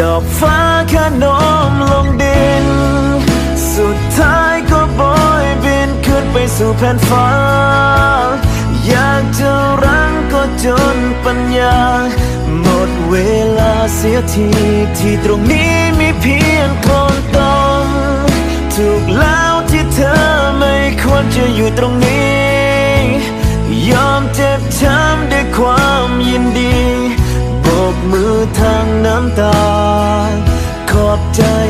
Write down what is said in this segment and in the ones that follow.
ดอกฟ้าแค่นมลงดิน สุดท้ายก็โบยบินขึ้นไปสู่แผ่นฟ้า อยากจะรั้งก็จนปัญญา หมดเวลาเสียทีที่ตรงนี้มีเพียงคนต้องถูกแล้วที่เธอไม่ควรจะอยู่ตรงนี้ ยอมเจ็บช้ำด้วยความยินดีโบกมือทางน้ำตา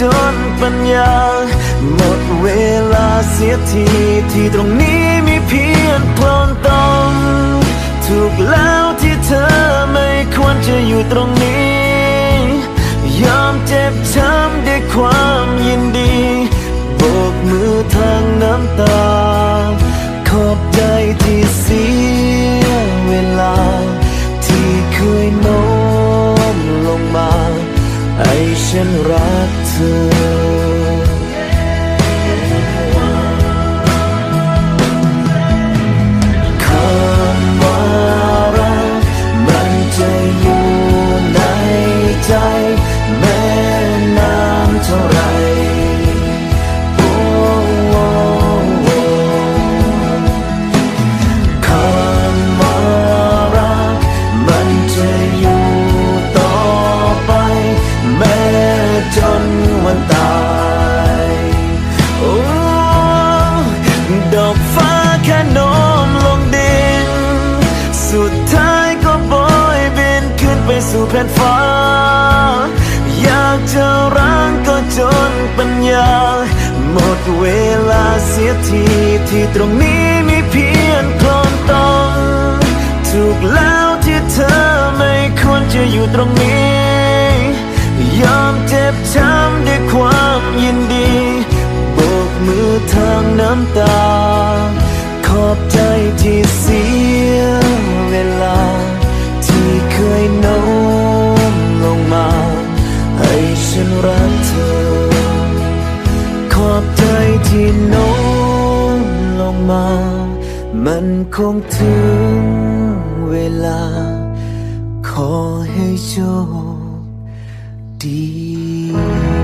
จนปัญญา หมดเวลาเสียทีที่ตรงนี้มีเพียงโคลนตมถูกแล้วที่ รั แผ่นฟ้า อยากจะรั้งก็จนปัญญา หมดเวลาเสียทีที่ตรงนี้มีเพียงโคลนตมถูกแล้วที่เธอไม่ควรจะอยู่ตรงนี้ ยอมเจ็บช้ำด้วยความยินดีโบกมือทางน้ำตา ขอบใจที่ ใจที่โน้มลงมา มันคงถึงเวลา ขอให้โชคดี